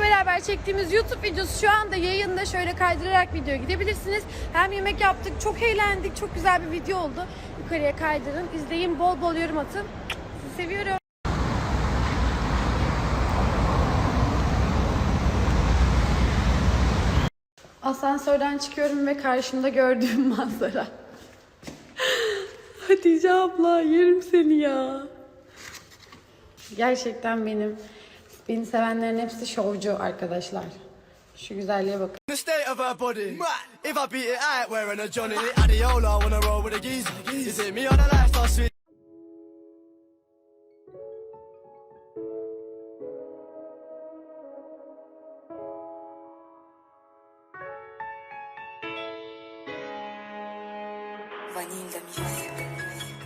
beraber çektiğimiz YouTube videosu şu anda yayında. Şöyle kaydırarak videoya gidebilirsiniz. Hem yemek yaptık, çok eğlendik, çok güzel bir video oldu. Yukarıya kaydırın, izleyin, bol bol yorum atın. Sizi seviyorum. Asansörden çıkıyorum ve karşımda gördüğüm manzara. Hatice abla yerim seni ya. Gerçekten benim beni sevenlerin hepsi şovcu arkadaşlar. Şu güzelliğe bakın. The state of her body. If I beat it out wearing a Johnny, Adiola wanna roll with a geezer. You see me on a lifestyle suite. Vanilla Music.